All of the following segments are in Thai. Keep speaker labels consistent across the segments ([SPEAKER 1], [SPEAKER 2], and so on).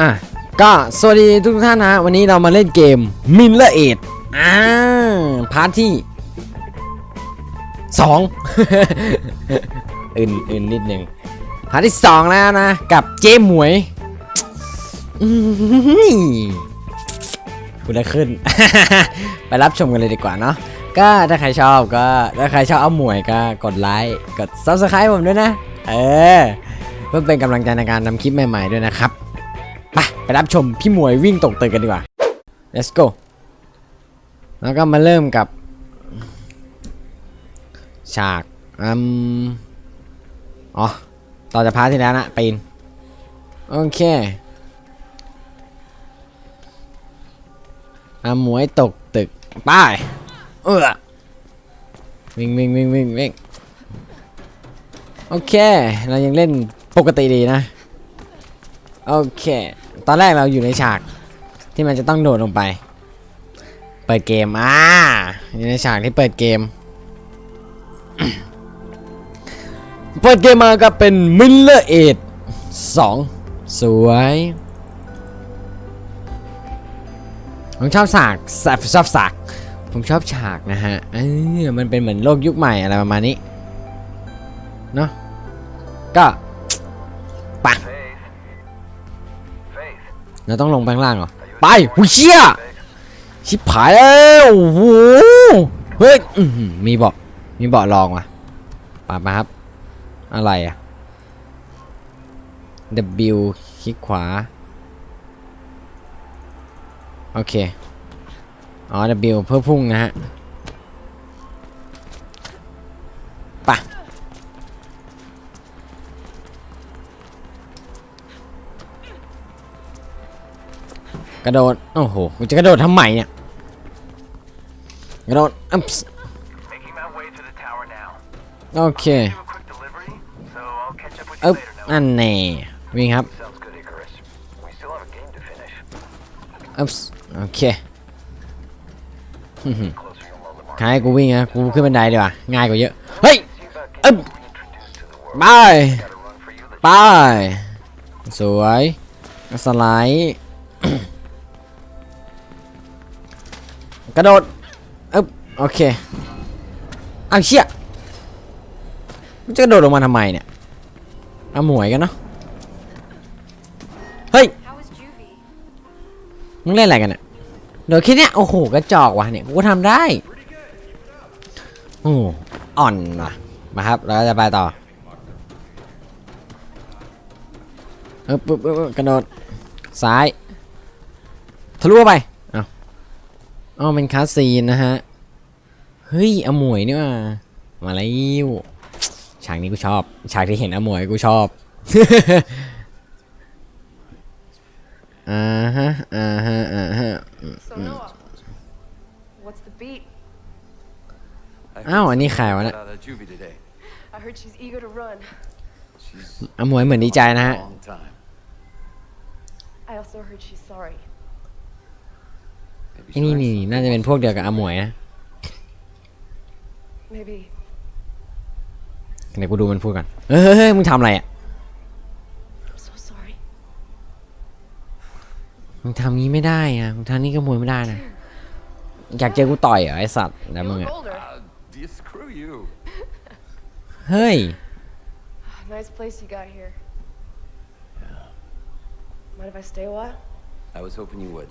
[SPEAKER 1] อะก็สวัสดีทุกท่านนะวันนี้เรามาเล่นเกมมินเลอร์เอดอ่าพาร์ทที่สองอื่นอื่นนิดหนึ่งพาร์ทที่สองแล้วนะ กับเจมหมวยคุณได้ขึ้น ไปรับชมกันเลยดีกว่าเนาะก็ถ้าใครชอบก็ถ้าใครชอบเอาหมวยก็กดไลค์กด subscribe ผมด้วยนะ เออ เพื่อเป็นกำลังใจในการทำคลิปใหม่ ๆ ด้วยนะครับ ไปไปรับชมพี่มวยวิ่งตกตึกกันดีกว่า let's go แล้วก็มาเริ่มกับ ฉากอืมอ๋อ ต่อจากพาร์ทที่แล้วนะปีนโอเคอาหมวยตกตึกไป้ายเออวิ่งวิ่งวิ่งวิ่งวิ่งโอเค เรายังเล่นปกติดีนะ โอเค ตอนแรกเราอยู่ในฉาก ที่มันจะต้องโดดลงไป เปิดเกมอ่าอยู่ในฉากที่เปิดเกม เปิดเกมมาก็เป็นมิลเลอร์เอดสองสวยผมชอบฉากแซฟชอบฉาก ผมชอบฉากนะฮะเออมันเป็นเหมือนโลกยุคใหม่อะไรประมาณนี้ เนาะก็ปะ
[SPEAKER 2] Faith. Faith.
[SPEAKER 1] เราต้องลงไปข้างล่างเหรอ ไปหุยเชี่ยชิบหายแล้วโอ้โหเฮ้ยมีเบาะมีเบาะรองว่ะปามาครับ อะไรอะ W คลิกขวา โอเค อ๋อ W เพื่อพุ่งนะฮะ กระโดด โอ้โหกูจะกระโดดทำไมเนี่ย กระโดดอั
[SPEAKER 2] พ
[SPEAKER 1] โอเค
[SPEAKER 2] เอ๊
[SPEAKER 1] บนั่นแน่วิ่งครับอัพโอเคขายกูวิ่งนะกูขึ้นบันไดดีกว่า ง่ายกว่าเยอะ เฮ้ยอึ๊บ
[SPEAKER 2] บายบา
[SPEAKER 1] ยสวย สไลด์ กระโดดอ๊บโอเคเอาเชี่ยมันจะกระโดดลงมาทำไมเนี่ยเอาหมวยกันเนาะเฮ้ยมึงเล่นอะไรกันเนี่ยโดดแค่เนี้ยโอ้โหกระจอกว่ะเนี่ยกูก็ทำได้โอ้อ่อนว่ะมาครับเราก็จะไปต่อเออปึ๊บกระโดดซ้ายทะลุไป อาอ๋อเป็นคาสซีนนะฮะ เฮ้ยอมวยนี่ว่ามาแล้วฉากนี้กูชอบ ฉากที่เห็นอมวยกูชอบอ่าฮะอ่าฮะอ่าฮะ
[SPEAKER 3] So Noah, what's the beat?
[SPEAKER 1] Oh, I need Khai, wasn't it?
[SPEAKER 4] Out of juvie today.
[SPEAKER 3] I heard she's eager to run.
[SPEAKER 4] She's
[SPEAKER 1] อมวยเหมือนดีใจนะฮะ
[SPEAKER 4] long time.
[SPEAKER 3] I also heard she's sorry.
[SPEAKER 4] Maybe
[SPEAKER 1] ไอ้นี่
[SPEAKER 4] she
[SPEAKER 1] นี่
[SPEAKER 4] likes
[SPEAKER 1] น่าจะเป็นพวกเดียวกับอมวยนะ
[SPEAKER 3] Maybe.
[SPEAKER 1] เดี๋ยวกูดูมันพูดก่อนเฮ้ยเฮ้ยเฮ้ยมึงทำอะไรอะ
[SPEAKER 3] I'm so sorry.
[SPEAKER 1] มึงทำงี้ไม่ได้นะมึงทำนี่ก็มวยไม่ได้นะ อยากเจอกูต่อยเหรอไอสัตว์แล้ว
[SPEAKER 3] You
[SPEAKER 1] มึง
[SPEAKER 3] look
[SPEAKER 1] อะ
[SPEAKER 3] older.
[SPEAKER 4] Uh, you screw you.
[SPEAKER 1] เฮ้ย
[SPEAKER 3] Nice place you got here. Mind if I stay a while?
[SPEAKER 4] I was hoping you would.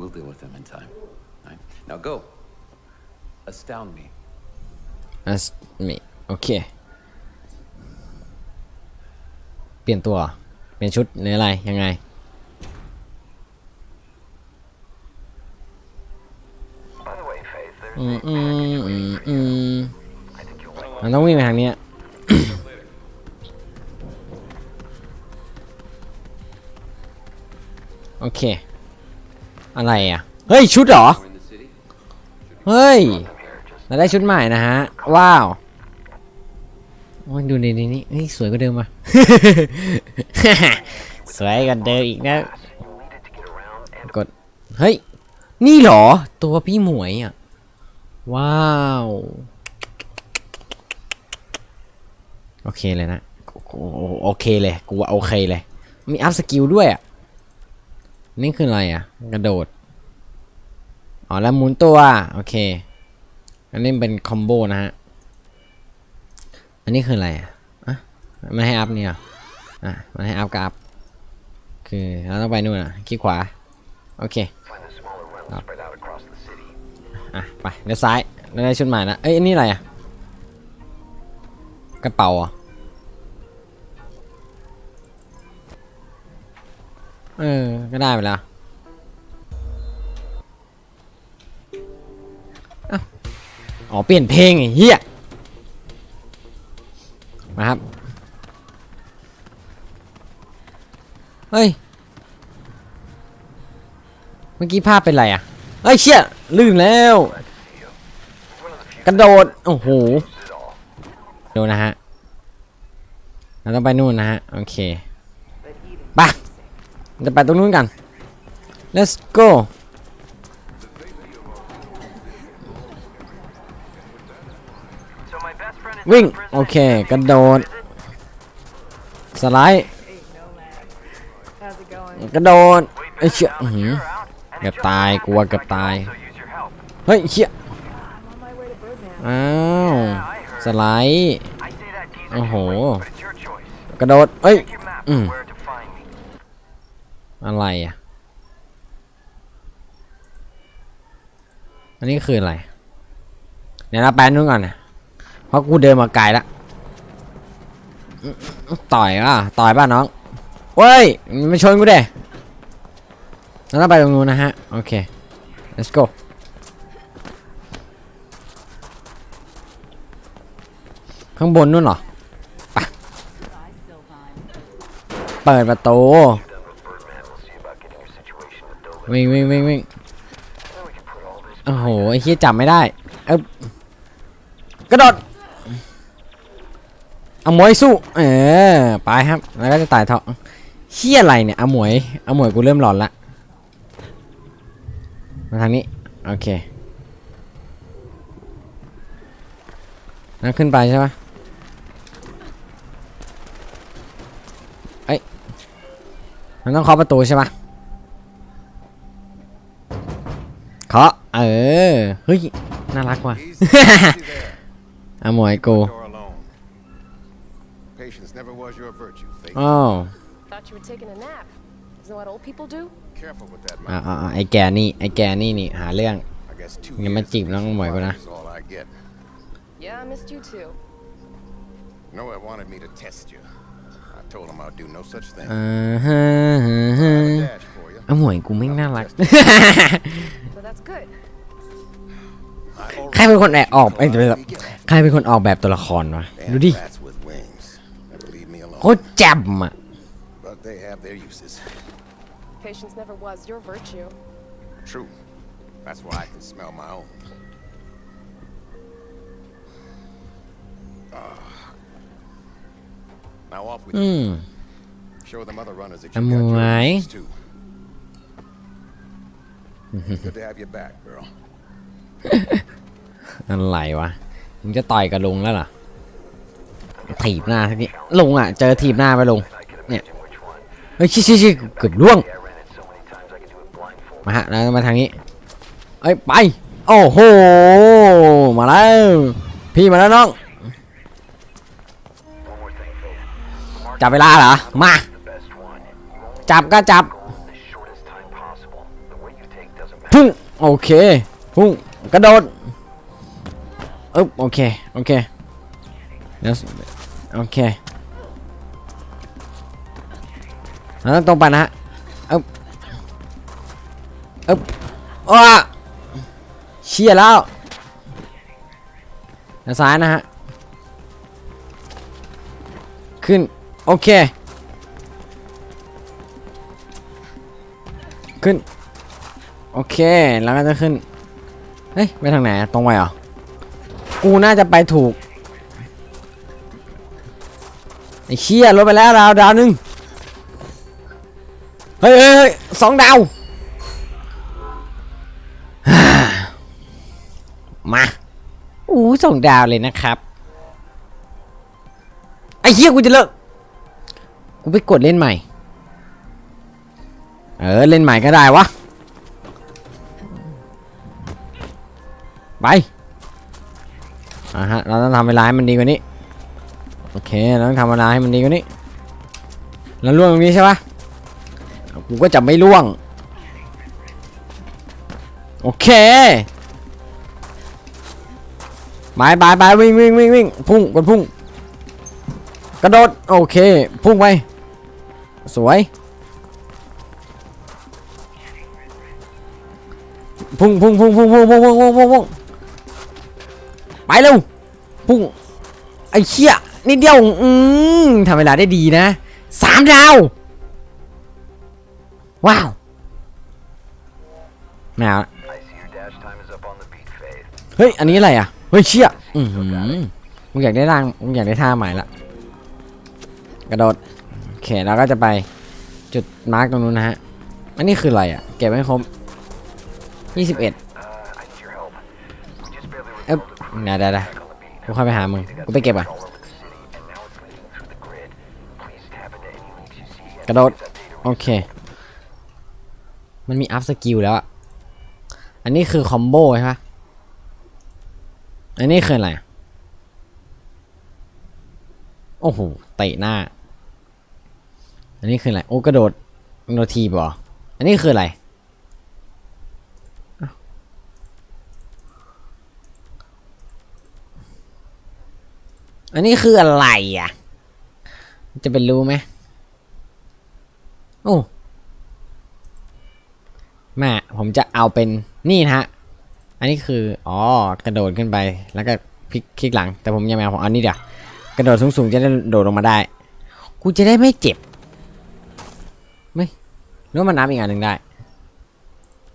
[SPEAKER 4] We'll deal with them in time. Right? Now go. Astound me.
[SPEAKER 1] That's me. โอเค เปลี่ยนตัว เปลี่ยนชุดหรืออะไร ยังไงอืมอืมอืมมันต้องวิ่งไปทางนี้โอเค อะไรอะ เฮ้ย ชุดเหรอ เฮ้ยเราได้ชุดใหม่นะฮะ ว้าวโอ้ยดูในนี้นี่เฮ้ยสวยกว่าเดิมว่ะสวยกว่าเดิมอีกนะ กด เฮ้ย นี่เหรอ ตัวพี่หมวยอะ ว้าว โอเคเลยนะ โอเคเลย กูว่าโอเคเลย มีอัพสกิลด้วยอะ นี่คืออะไรอะ กระโดด อ๋อ แล้วหมุนตัว โอเค อันนี้เป็นคอมโบนะฮะ อันนี้คืออะไรอะอะมันให้อัพเนี่ยอะ มันให้อัพกับอัพ คือเราต้องไปนู่นอะ คลิกขวา โอเคอะ ไปเดี๋ยวซ้ายเราได้ชุดใหม่ละเอ้ย อันนี่อะไรอะ กระเป๋าอะ เออ ก็ได้ไปแล้วอ๋อ เปลี่ยนเพลงไอ้เหี้ย มาครับ เฮ้ย เมื่อกี้ภาพเป็นไรอะ เฮ้ยเชี่ยลื่นแล้ว กระโดด โอ้โหดูนะฮะ เราต้องไปนู่นนะฮะ โอเค ไป จะไปตรงนู้นกัน let's go วิ่ง โอเค กระโดด สไลด์ กระโดดไอ้เชี่ยเกือบตาย กลัวเกือบตาย เฮ้ยเชี่ยอ้าว สไลด์
[SPEAKER 2] โอ้โห
[SPEAKER 1] กระโดด เอ้ย
[SPEAKER 2] อืม map
[SPEAKER 1] Mm.
[SPEAKER 2] for where to find me.
[SPEAKER 1] อะไรอะ อันนี้คืออะไร เดี๋ยวเราไปนู่นก่อนนะเพราะกูเดินมาไกลแล้วต่อยอะต่อยป่ะน้องเว้ยมาชนกูเด้เราต้องไปตรงนู้นนะฮะ โอเค let's go ข้างบนนู่นเหรอไปเปิดประตู
[SPEAKER 2] Done with Birdman. We'll see about getting your situation with Dolan.
[SPEAKER 1] วิ่งวิ่งวิ่งวิ่งโอ้โหไอ้เฮียจับไม่ได้เอ้ากระโดดเอาหมวยสู้ เออไปครับ แล้วก็จะตายเถาะเฮียอะไรเนี่ยเอาหมวยเอาหมวยกูเริ่มหลอนละมาทางนี้ โอเคนั่นขึ้นไปใช่ปะเอ้ยมันต้องเคาะประตูใช่ปะ เคาะเออ เฮ้ย น่ารักว่ะ
[SPEAKER 5] Easy, easy there.
[SPEAKER 1] เอาหมวยกู
[SPEAKER 5] Door alone. Patience never was your virtue, Faith.
[SPEAKER 1] อ้าว
[SPEAKER 3] Thought you were taking a nap. Isn't that what old people do?
[SPEAKER 5] Careful with that
[SPEAKER 1] อ่า
[SPEAKER 5] mouth.
[SPEAKER 1] อ่าไอ้แกนี่ ไอ้แกนี่นี่หาเรื่อง
[SPEAKER 5] I guess two
[SPEAKER 1] อย่ามา
[SPEAKER 5] years
[SPEAKER 1] จีบ
[SPEAKER 5] of
[SPEAKER 1] น้อง
[SPEAKER 5] peace
[SPEAKER 1] หมวยกูนะ
[SPEAKER 5] is all I get.
[SPEAKER 3] Yeah, I missed you too.
[SPEAKER 5] Noah wanted me to test you. I told him I'd do no such thing.
[SPEAKER 1] อ่าฮะฮะ
[SPEAKER 5] I
[SPEAKER 1] ฮะ
[SPEAKER 5] have a dash for you.
[SPEAKER 1] เอาหมวยกูไม่งน่ารัก
[SPEAKER 3] So that's good.
[SPEAKER 5] I already
[SPEAKER 1] ใครเป็นคนแอบออกไอ้ย
[SPEAKER 5] told
[SPEAKER 1] เดี๋ยว
[SPEAKER 5] you to get off.
[SPEAKER 1] ใครเป็นคนออกแบบตัวละครวะดู
[SPEAKER 5] Damn
[SPEAKER 1] ดิ
[SPEAKER 5] bats with wings. Never leave me
[SPEAKER 1] โค
[SPEAKER 5] alone.
[SPEAKER 1] ตรแจ่มอะ
[SPEAKER 5] But they have their uses.
[SPEAKER 3] Patience never was your virtue.
[SPEAKER 5] True. That's why I can smell my own. Ah. Now off with
[SPEAKER 1] อื
[SPEAKER 5] you.
[SPEAKER 1] ม
[SPEAKER 5] Show them other runners that
[SPEAKER 1] Am
[SPEAKER 5] you got your
[SPEAKER 1] I?
[SPEAKER 5] uses too. Good to have you back, girl.
[SPEAKER 1] อะไรวะมึงจะต่อยกับลุงแล้วเหรอถีบหน้าทีนี้ลุงอะ เจอถีบหน้าไปลุง
[SPEAKER 2] เนี่ย
[SPEAKER 1] เฮ้ยชิชิชิเกือบล่วงมาฮะแล้วมาทางนี้เอ้ยไปโอ้โหมาแล้วพี่มาแล้วน้องจับเวลาเหรอมาจับก็จับ โอเคพุ่งกระโดดอึ๊บโอเค โอเคเดี๋ยวโอเคแล้วตรงไปนะฮะอึ๊บอึ๊บอ้าเชี่ยแล้วด้านซ้ายนะฮะ ขึ้น โอเค ขึ้น โอเค แล้วก็จะขึ้น เฮ้ย ไปทางไหนอะตรงไปเหรอ กูน่าจะไปถูก ไอ้เชี่ยลดไปแล้วดาวดาวหนึ่งเฮ้ยเฮ้ยเฮ้ยสองดาว มาอู้สองดาวเลยนะครับ ไอ้เหี้ยกูจะเลิก กูไปกดเล่นใหม่ เออ เล่นใหม่ก็ได้วะ ไปอะฮะเราต้องทำเวลาให้มันดีกว่านี้โอเคเราต้องทำเวลาให้มันดีกว่านี้แล้วล่วงตรงนี้ใช่ปะกูก็จะไม่ล่วงโอเคบายบายบายวิ่งวิ่งวิ่งวิ่งพุ่งกดพุ่งกระโดดโอเค พุ่งไปสวย พุ่งพุ่งพุ่งพุ่งพุ่งพุ่งพุ่งพุ่งพุ่งพุ่ง ไปเร็วพุ่งไอ้เชี่ยนิดเดียวอืมทำเวลาได้ดีนะสามดาวว้าวไม่เอาเฮ้ยอันนี้อะไรอะเฮ้ยเชี่ยอือหือมึงอยากได้ร่างมึงอยากได้ท่าใหม่ละกระโดดโอเคเราก็จะไปจุดมาร์กตรงนู้นนะฮะอันนี้คืออะไรอะเก็บไว้ครบ21
[SPEAKER 2] Uh, I need your
[SPEAKER 1] เอ๊ะได้ได้กูเข้าไปหามึงกูไปเก็บอะกระโดด โอเค มันมีอัพสกิลแล้วอะ อันนี้คือคอมโบใช่ปะอันนี้คืออะไร โอ้โหเตะหน้า อันนี้คืออะไร โอ้กระโดดโนทีบเหรออันนี้คืออะไรอ้าว อันนี้คืออะไรอะ จะเป็นรู้ไหมโอ้แม่ผมจะเอาเป็นนี่นะฮะ อันนี้คือ อ๋อ กระโดดขึ้นไป แล้วก็พลิกคลิกหลัง แต่ผมยังไม่เอาผมเอานี่เดี๋ยวกระโดดสูงๆ จะได้โดดลงมาได้ กูจะได้ไม่เจ็บ ไม่หรือว่ามันนับอีกอันหนึ่งได้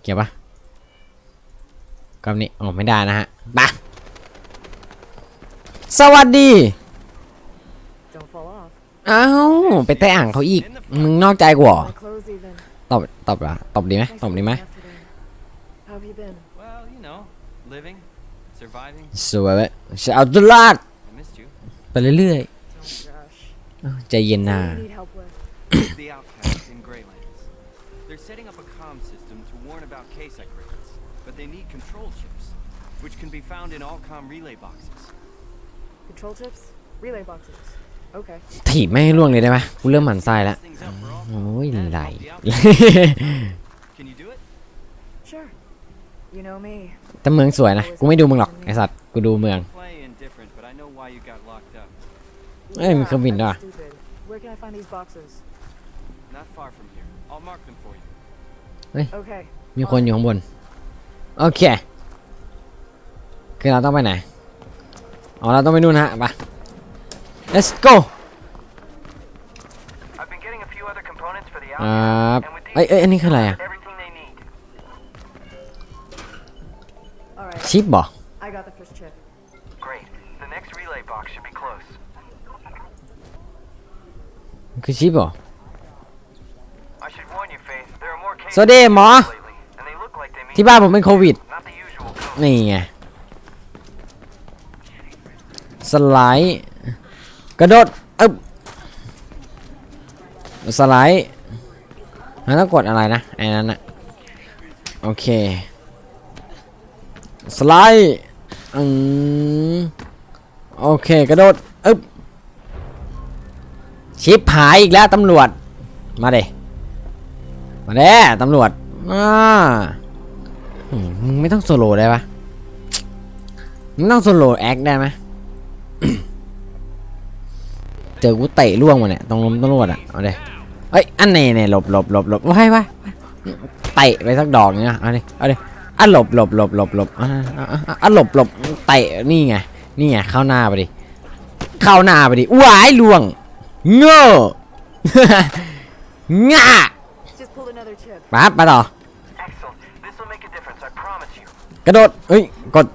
[SPEAKER 1] เกี่ยวปะกับนี้โอ๋อไม่ได้นะฮะไปะ สวัสดี
[SPEAKER 3] Don't fall off.
[SPEAKER 1] อ้าวไปแตะอ่างเขาอีก มึงนอกใจกูเหรอ
[SPEAKER 3] My clothes even.
[SPEAKER 1] ตอบตอบเหรอตอบดีไหม
[SPEAKER 3] Thanks
[SPEAKER 1] ตอบ
[SPEAKER 3] for
[SPEAKER 1] ดีไหม
[SPEAKER 3] looking after them. How have you been?
[SPEAKER 6] Well, you know, living, surviving.
[SPEAKER 1] สวยเว้ยจะเอาตลาด
[SPEAKER 6] I missed you.
[SPEAKER 1] ไปเรื่อย
[SPEAKER 3] Oh gosh.
[SPEAKER 1] ๆอ้าวใจเย็น
[SPEAKER 3] What
[SPEAKER 1] นา
[SPEAKER 3] do you need help with?
[SPEAKER 6] It's the outcasts in Greylands. They're setting up a comm system to warn about case upgrades, but they need control chips, which can be found in all comm relay boxes.
[SPEAKER 3] Control chips? Relay boxes. Okay.
[SPEAKER 1] ถีบไม่ให้ล่วงเลยได้ไหมกูเริ่มหมั่นไส้แล้ว
[SPEAKER 6] Things up for all.
[SPEAKER 1] โอ้ยไหล
[SPEAKER 6] Can you do it?
[SPEAKER 3] Sure. You know me.
[SPEAKER 1] แต่เมืองสวยนะ กูไม่ดูมึงหรอกไอสัตว์กูดูเมือง
[SPEAKER 6] Play indifferent, but I know why you got locked up.
[SPEAKER 1] Hey,
[SPEAKER 3] Yeah,
[SPEAKER 1] mi kerbin
[SPEAKER 3] I'm
[SPEAKER 1] dah.
[SPEAKER 3] stupid. Where can I find these boxes?
[SPEAKER 6] Not far from here. I'll mark them for you.
[SPEAKER 3] Okay.
[SPEAKER 1] มีคนอยู่ข้างบน โอเค คือเราต้องไปไหน อ๋อเราต้องไปนู่นฮะไป let's go
[SPEAKER 2] ครั
[SPEAKER 1] เอ้ยเอ้ยอันนี้คืออะไรอะชิปบอคือชิปบ
[SPEAKER 2] อ
[SPEAKER 1] สวัสดีหมอ ที่บ้านผมเป็นโควิด นี่ไง สไลด์กระโดดอึบสไลด์แล้วต้องกดอะไรนะไอ้นั้นนะโอเค สไลด์อืมโอเค กระโดดอึบชิปหายอีกแล้วตำรวจ มาเดมาเด้ตำรวจอ่าไม่ต้องโซโล่ได้ปะไมึงต้องโซโล่แอคได้ไหม เจอกูเตะล่วงมาเนี่ยต้องล้มต้องรวดอะเอาเลยเอ้ยอันนี้เนี่ยหลบหลบหลบหลบว้ายวะเตะไปสักดอกเนี่ยเอาเลยเอาเลยอะหลบหลบหลบหลบหลบอะอะหลบหลบเตะนี่ไงนี่ไงเข้าหน้าไปดิเข้าหน้าไปดิว้ายล่วงเง่ง่าปั๊บไปต่อกระโดดเฮ้ยกด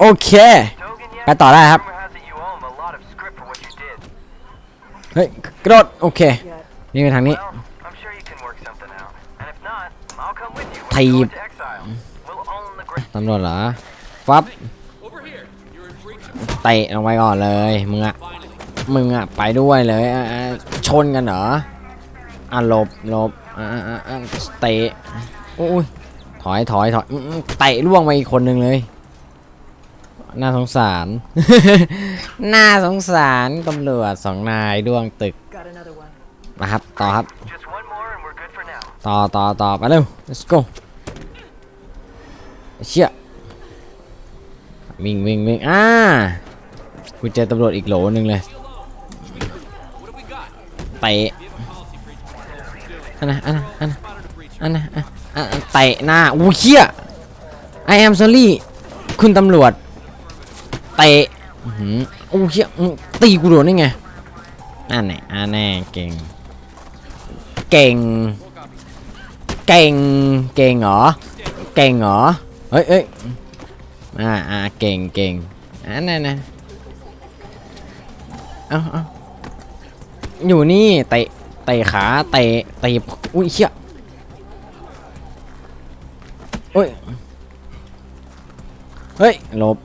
[SPEAKER 1] โอเค ไปต่อได้ครับ เฮ้ยกระโดดโอเค นี่ไปทางนี้
[SPEAKER 2] Well, I'm sure you can work something out. And if not, I'll come with you.
[SPEAKER 1] Thầy-
[SPEAKER 2] We'll go into exile. We'll own the great.
[SPEAKER 1] ตำรวจเหรอ ฟับเตะลงไปก่อนเลย มึงอะมึงอะไปด้วยเลยอะอะชนกันเหรอ อะหลบหลบอะอะอะอะเตะอุ้ยถอยถอยถอยอื้ออื้อเตะล่วงไปอีกคนหนึ่งเลย น่าสงสาร น่าสงสารตำรวจสองนายล่วงตึกนะครับต่อครับ ต่อต่อต่อไปเร็ว let's go เชี่ยวิ่งวิ่งวิ่งอ่ากูเจอตำรวจอีกโหลหนึ่งเลยเตะอันนะอันนะอันนะอันนะอันนอันเตะหน้าอู้เชี่ย I am sorry คุณตำรวจ เตะอู้เชี่ยตีกูโดนได้ไงอันไหนอันแน่เก่ง เก่ง เก่ง เก่งเหรอ เก่งเหรอ เฮ้ยเฮ้ยอ่าอ่าเก่งเก่งอ่านั่นนะเอาเอาอยู่นี่เตะเตะขาเตะเตะอุ้ยเชี่ยเฮ้ย เฮ้ยหลบ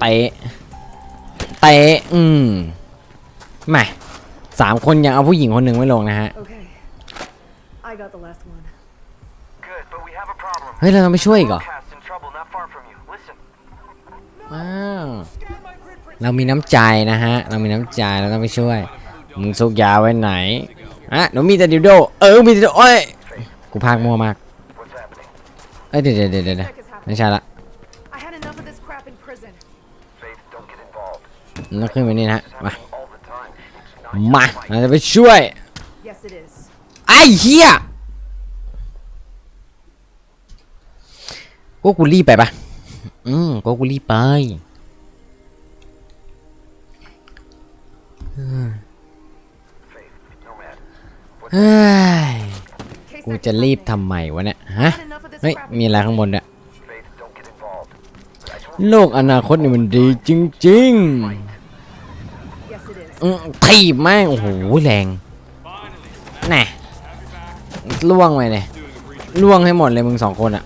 [SPEAKER 1] เตะเตะอืมแหม่สามคนยังเอาผู้หญิงคนหนึ่งไม่ลงนะฮะ
[SPEAKER 3] Okay. I got the last one.
[SPEAKER 2] Good, but we have a problem.
[SPEAKER 1] เฮ้ย เราต้องไปช่วยอีกเหรอ
[SPEAKER 2] Outcast in trouble not far from you. Listen.
[SPEAKER 1] ว้าว เรามีน้ำใจนะฮะ เรามีน้ำใจเราต้องไปช่วย มึงซุกยาไว้ไหนอะหนูมีแต่ดิวโด เออ มีแต่ดิวโดโอ้ย กูพากมั่วมาก
[SPEAKER 2] What's happening?
[SPEAKER 1] เอ้ย เดี๋ยวเดี๋ยวเดี๋ยวเดี๋ยว
[SPEAKER 3] Check is
[SPEAKER 1] ไม่
[SPEAKER 3] happening.
[SPEAKER 1] ใช่ละ
[SPEAKER 3] I had enough of this crap in prison.
[SPEAKER 2] Faith, don't get involved.
[SPEAKER 1] มันต้องขึ้นไปนี่นะฮะ
[SPEAKER 2] It's
[SPEAKER 1] มา
[SPEAKER 2] happening all the time. It's not
[SPEAKER 1] มา
[SPEAKER 2] your fight.
[SPEAKER 1] เราจะไปช่วย
[SPEAKER 3] Yes, it is.
[SPEAKER 1] ไอ้เหี้ยกูกูรีบไปปะอืมกูกูรีบไป
[SPEAKER 2] Faith, Nomad.
[SPEAKER 1] เฮ้ย
[SPEAKER 3] Case
[SPEAKER 1] กู
[SPEAKER 3] X
[SPEAKER 1] จะ
[SPEAKER 3] is
[SPEAKER 1] รีบ
[SPEAKER 3] happening.
[SPEAKER 1] ทำไมวะเนี่ยฮะ
[SPEAKER 3] I had enough of this
[SPEAKER 1] เฮ้ย
[SPEAKER 3] crap
[SPEAKER 1] มี
[SPEAKER 3] in
[SPEAKER 1] อะไรข้างบนเนี่ย
[SPEAKER 2] Faith, don't get involved. I told
[SPEAKER 1] โลกอนาคตนี่มันดีจริงๆอืมถีบแม่งโอ้โหแรงน่ะล่วงไปเลยล่วงให้หมดเลยมึงสองคนอะ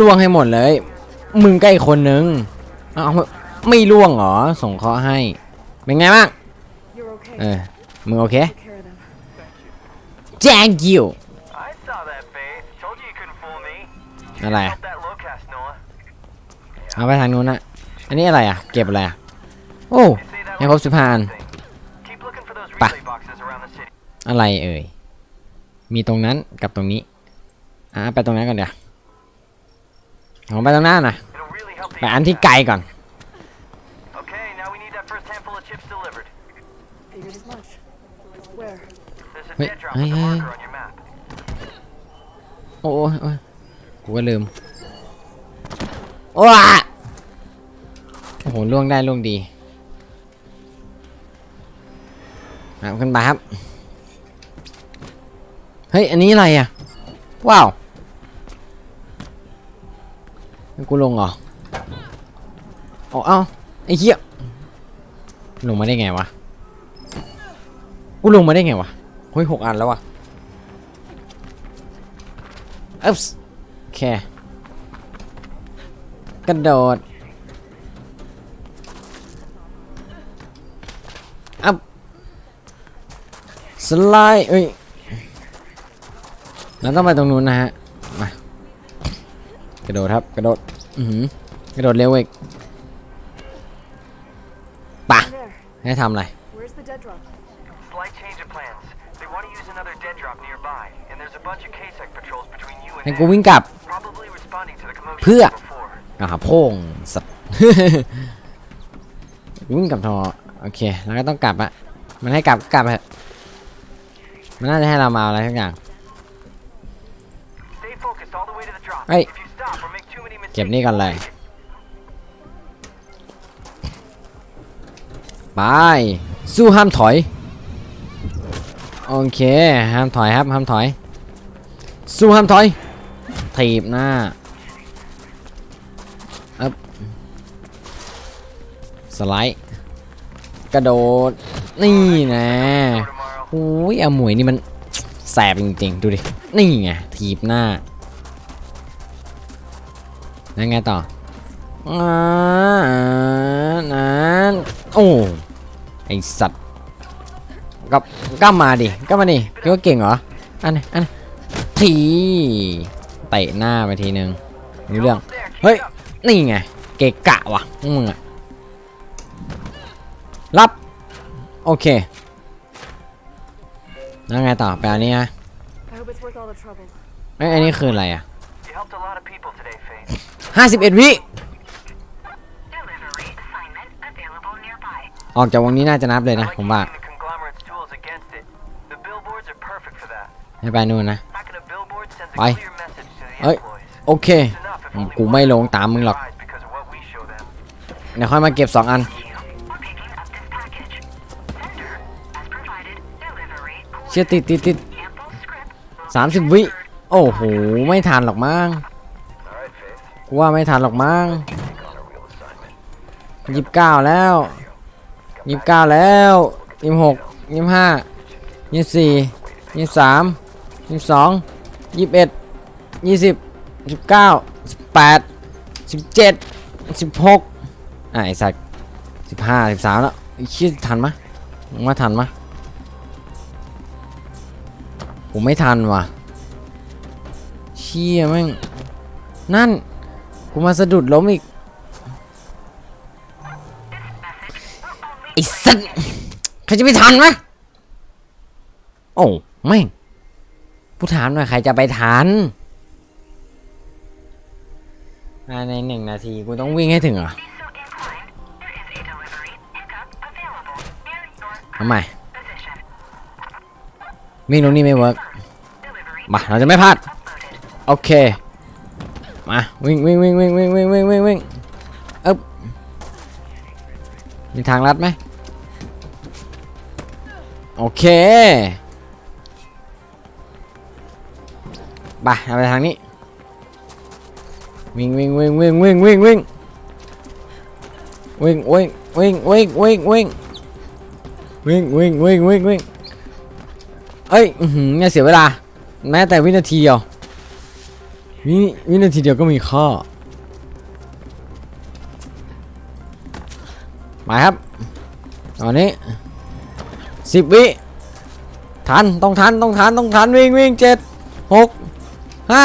[SPEAKER 1] ล่วงให้หมดเลย มึงใกล้คนนึงเอาไม่ล่วงเหรอส่งเคราะห์ให้ เป็นไงบ้างเออมึงโอเค
[SPEAKER 3] Take care of them.
[SPEAKER 1] thank you อะไรอะ เอาไปทางนู้นอะอันนี้อะไรอะเก็บอะไรอะโอ้
[SPEAKER 2] They say that
[SPEAKER 1] ให้ครบสิบห้าอัน
[SPEAKER 2] thing. Keep looking for those
[SPEAKER 1] Pa.
[SPEAKER 2] relay boxes around the city.
[SPEAKER 1] อะไรเอ่ย มีตรงนั้นกับตรงนี้ อะไปตรงนั้นก่อนเดี๋ยวผมไปตรงหน้านะ
[SPEAKER 2] It'll really help the
[SPEAKER 1] ไปอันที่ไกลก่อน
[SPEAKER 2] Okay, now we need that first handful of chips delivered.
[SPEAKER 3] Figured as much. Where?
[SPEAKER 2] There's a
[SPEAKER 1] Wait,
[SPEAKER 2] dead drop
[SPEAKER 1] hey,
[SPEAKER 2] with a
[SPEAKER 1] hey,
[SPEAKER 2] marker on your map.
[SPEAKER 1] โอ้โอ้โอ้ยกูก็ลืม ว้าโอ้โหล่วงได้ล่วงดีอะขึ้นไปครับ เฮ้ย อันนี้อะไรอะ ว้าวกูลงเหรอเอเอ้าไอ้เหี้ยลงมาได้ไงวะ กูลงมาได้ไงวะเฮ้ยหกอันแล้ววะอ๊บส์โอเค กระโดดอัพสไลด์เอ้ยเราต้องไปตรงนู้นนะฮะ มากระโดดครับ กระโดด อือหือกระโดดเร็วอีกป่ะ
[SPEAKER 3] There.
[SPEAKER 1] ให้ทำอะไร
[SPEAKER 3] Where's the dead drop?
[SPEAKER 2] Slight change of plans. They want to use another dead drop nearby, and there's a bunch of KSEC patrols between you
[SPEAKER 1] ให้
[SPEAKER 2] and
[SPEAKER 1] กู
[SPEAKER 2] them.
[SPEAKER 1] วิ่งกลับ
[SPEAKER 2] Probably responding to the commotion
[SPEAKER 1] เพื่อ
[SPEAKER 2] before.
[SPEAKER 1] อ่าโพงสัตว์วิ่งกลับทอโอเคแล้วก็ต้องกลับอะมันให้กลับกลับอะมันน่าจะให้เรามาอะไรทุกอย่าง
[SPEAKER 2] Stay focused all the way to the drop.
[SPEAKER 1] Hey.
[SPEAKER 2] If you stop or make too many mistakes,
[SPEAKER 1] เก็บนี่ก่อนเลยไปสู้ห้ามถอยโอเคห้ามถอยครับห้ามถอย สู้ห้ามถอยถีบหน้า สไลด์ กระโดด นี่นะโอ้ยอาหมวยนี่มันแสบจริงๆ ดูดิ นี่ไงถีบหน้า แล้วไงต่ออ่านั้นโอ้ไอสัตว์ก็ก็มาดิก็มาดิคิดว่าเก่งเหรอ อันนี้อันนี้ทีเตะหน้าไปทีนึงรู้เรื่อง เฮ้ย นี่ไง เกะกะว่ะมึงอะ รับ โอเค แล้วไงต่อ ไปอันนี้ฮะ
[SPEAKER 3] I hope it's worth all the trouble.
[SPEAKER 1] เอ้ยอันนี้คืออะไรอะ
[SPEAKER 2] You helped a lot of people today, Faith.
[SPEAKER 1] ห้าสิบเอ็ดวิ
[SPEAKER 7] Delivery assignment available nearby.
[SPEAKER 1] ออกจากวงนี้น่าจะนับเลย
[SPEAKER 2] I
[SPEAKER 1] นะ
[SPEAKER 2] like
[SPEAKER 1] ผมว่า
[SPEAKER 2] using the conglomerate's tools against it. The billboards are perfect for that.
[SPEAKER 1] ให้ไปนู่นนะ
[SPEAKER 2] Backing a billboard sends a
[SPEAKER 1] Bye.
[SPEAKER 2] clear message to the
[SPEAKER 1] เอ้ย
[SPEAKER 2] employees.
[SPEAKER 1] โอเค
[SPEAKER 2] It's enough if only
[SPEAKER 1] กู
[SPEAKER 2] one
[SPEAKER 1] ไม่ลงตามมึงหรอก
[SPEAKER 2] rise because of what we show them.
[SPEAKER 1] เดี๋ยวค่อยมาเก็บสองอัน เชี่ยติดติดติดสามสิบวิ โอ้โห ไม่ทันหรอกมั้งกูว่าไม่ทันหรอกมั้งยี่สิบเก้าแล้วยี่สิบเก้าแล้วยี่สิบหกยี่สิบห้ายี่สิบสี่ยี่สิบสามยี่สิบสองยี่สิบเอ็ดยี่สิบสิบเก้าสิบแปดสิบเจ็ดสิบหกอะไอ้สัตว์สิบห้าสิบสามแล้วไอ้ชี่ยทันมะมึงว่าทันมะ ผมไม่ทันว่ะ เชี่ยแม่ง นั่น กูมาสะดุดล้มอีก ไอ้สัตว์ใครจะไปทันวะโอ้แม่งผู้ถามหน่อยใครจะไปทันภายในหนึ่งนาที กูต้องวิ่งให้ถึงเหรอทำไม วิ่งตรงนี้ไม่เวิร์กมาเราจะไม่พลาด โอเค มาวิ่งวิ่งวิ่งวิ่งวิ่งวิ่งวิ่งวิ่งวิ่งเอ๊บมีทางลัดไหมโอเคไปเอาไปทางนี้ วิ่งวิ่งวิ่งวิ่งวิ่งวิ่งวิ่งวิ่งวิ่งวิ่งวิ่งวิ่งวิ่งวิ่งวิ่งวิ่งวิ่งวิ่ง เอ้ยอื้อหืออย่เสียเวลา แม้แต่วินาทีเดียววิวินาทีเดียวก็มีข้อมาครับตอนนี้สิบวิทันต้องทันต้องทันต้องทันวิ่งวิ่งเจ็ดหกห้า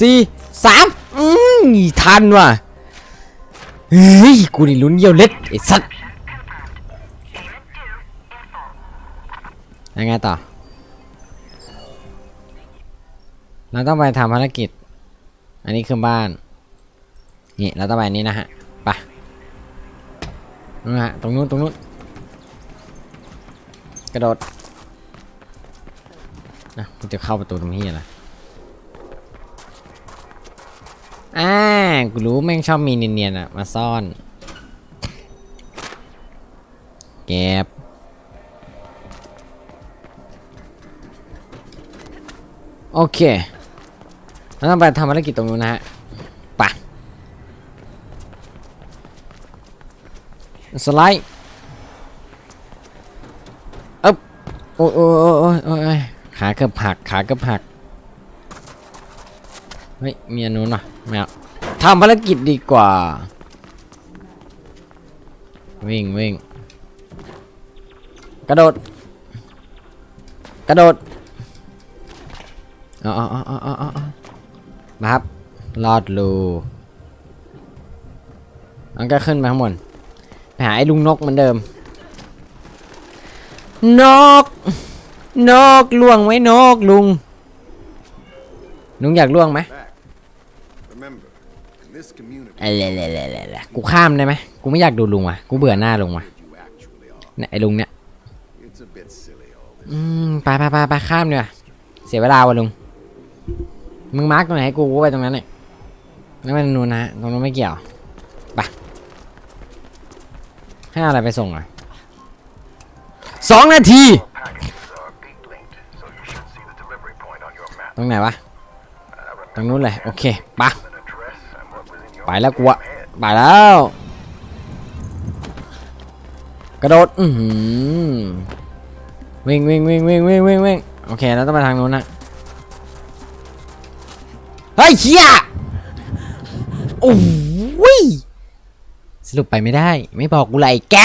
[SPEAKER 1] สี่สามอืมทันว่ะเฮ้ยกูนี่ลุ้นเยี่ยวเล็ดไอ้สัตว์ยังไงต่อ เราต้องไปทำภารกิจ อันนี้คือบ้าน นี่เราต้องไปนี้นะฮะไปนู่ฮะตรงนู้นตรงนู้นกระโดดนะกูจะเข้าประตูตรงนี้เหรออ่ากูรู้แม่งชอบมีเนียนๆอะ มาซ่อน เก็บโอเค เราต้องไปทำภารกิจตรงนู้นนะฮะไปสไลด์อ๊บโอ้ยโอ้ยโอ้ยโอ้ยโอ้ยขาเกือบหักขาเกือบหักเฮ้ยมีอันนู้นป่ะไม่เอาทำภารกิจดีกว่า วิ่งวิ่งกระโดด กระโดดอ๋ออ๋ออ๋อาเอามาครับ ลอดรูมันก็ขึ้นมาข้างบนไปหาไอ้ลุงนกเหมือนเดิม นก นกล่วงไหมนกลุง ลุงอยากล่วงไหม
[SPEAKER 5] Remember, in this community,
[SPEAKER 1] เอะไรอะไรกูข้ามได้ไหมกูไม่อยากดูลุงว่ะ กูเบื่อหน้าลุงว่ะ
[SPEAKER 5] you actually are.
[SPEAKER 1] เนี่ยไอ้ลุงเนี่ย
[SPEAKER 5] It's a bit silly, all this.
[SPEAKER 1] อืมไปไปไปไปข้ามดีกว่าเสียเวลาว่ะลุง มึงมาร์กตรงไหนให้กูไปตรงนั้นเนี่ยแล้วมันนูนนะตรงนู้นไม่เกี่ยวไปให้อะไรไปส่งอะสองนาที ตรงไหนวะ ตรงนู้นเลย โอเคปะไปแล้วกูอะไปแล้ว กระโดด อืวิ่งวิ่งวิ่งวิ่งวิ่งวิ่งวิ่งโอเค แล้วต้องไปทางนู้นนะ เฮ้ยเฮียโอ้ยสรุปไปไม่ได้ ไม่บอกกูเลยแก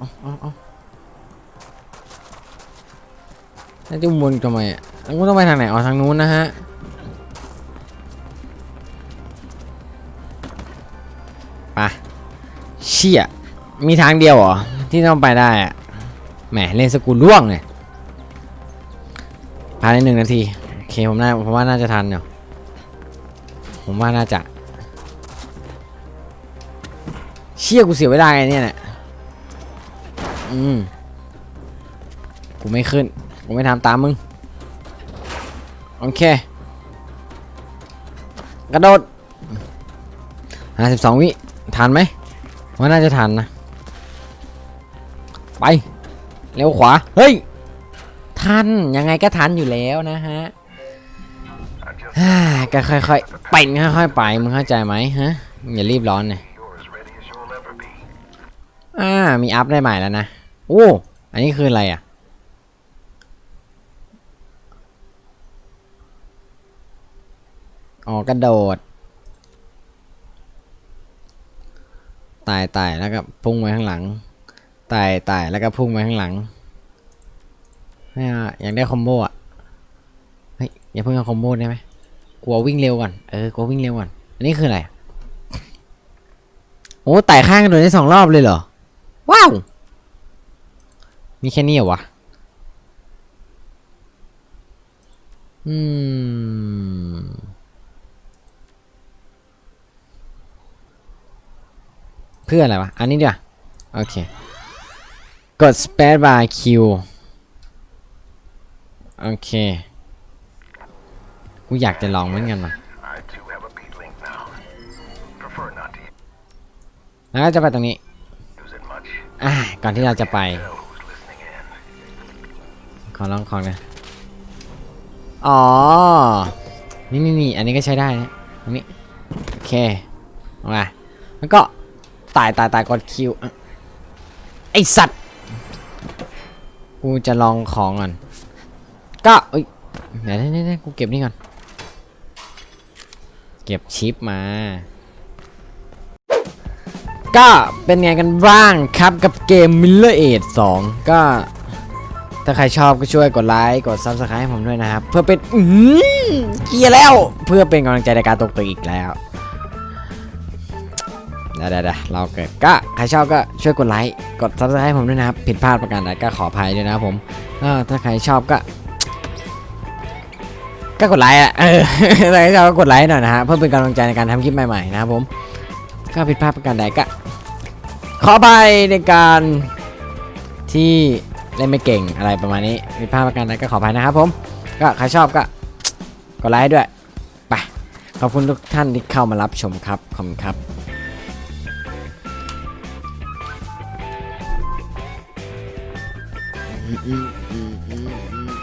[SPEAKER 1] อาเอาเอาแล้วจะวนทำไมอะแล้วกูต้องไปทางไหนอ๋อทางนู้นนะฮะ ไป เชี่ย มีทางเดียวเหรอ ที่ต้องไปได้อะ แหมเล่นสกูลล่วงเลยภายในหนึ่งนาทีโอเคผมน่าผมว่าน่าจะทันเนาะผมว่าน่าจะ เชี่ยกูเสียเวลาไงเนี่ยเนี่ยอืมกูไม่ขึ้น กูไม่ทำตามมึง โอเค กระโดดห้าสิบสองวิ ทันไหมว่าน่าจะทันนะ ไป เร็วขวา เฮ้ย ทัน ยังไงก็ทันอยู่แล้วนะฮะฮ่าก็ค่อยๆไปค่อยๆไป มึงเข้าใจไหมฮะ อย่ารีบร้อนเลยอ่า มีอัพได้ใหม่แล้วนะ โอ้ อันนี้คืออะไรอะ อ๋อกระโดด ตายตายแล้วก็พุ่งไปข้างหลัง ตายตายแล้วก็พุ่งไปข้างหลังไม่เอาอยากได้คอมโบอะเฮ้ยอย่าเพิ่งเอาคอมโบได้ไหมกลัววิ่งเร็วก่อนเออกลัววิ่งเร็วก่อนอันนี้คืออะไรโอ้ไต่ข้างกันโดดได้สองรอบเลยเหรอ ว้าว มีแค่นี้เหรอวะ อืม เพื่ออะไรวะ อันนี้เดียวาโอเค กด space bar Q โอเค กูอยากจะลองเหมือนกันมา
[SPEAKER 5] I too have a beat link now. Prefer not to
[SPEAKER 1] แล้วก็จะไปตรงนี้ อ่า ก่อนที่เราจะไป ขอลองของนะ อ๋อ นี่นี่นี่อันนี้ก็ใช้ได้นะตรงนี้ โอเคมาแล้วก็ตายตายตายกดคิว ไอสัตว์ กูจะลองของก่อน ก็เอ้ยเดี๋ยวเดี๋ยวเดี๋ยกูเก็บนี่ก่อน เก็บชิปมา ก็เป็นไงกันบ้างครับกับเกม Miller Age 2 ก็ถ้าใครชอบก็ช่วยกดไลค์ กด Subscribe ให้ผมด้วยนะครับ เพื่อเป็น อือเกียร์แล้ว เพื่อเป็นกำลังใจในการตกตึกอีกแล้ว ดี๋ยวเดี๋ยวเดี๋ยวเราเกิดก็ใครชอบก็ช่วยกดไลค์กด Subscribe ให้ผมด้วยนะครับผิดพลาดประการใดก็ขออภัยด้วยนะครับผมก็ถ้าใครชอบก็ก็กดไลค์อะเออใครชอบก็กดไลค์หน่อยนะฮะเพื่อเป็นกำลังใจในการทำคลิปใหม่ๆนะครับผมก็ผิดพลาดประการใดก็ขออภัยในการที่เล่นไม่เก่งอะไรประมาณนี้ผิดพลาดประการใดก็ขออภัยนะครับผมก็ใครชอบก็กดไลค์ด้วยไปขอบคุณทุกท่านที่เข้ามารับชมครับขอบคุณครับ อืม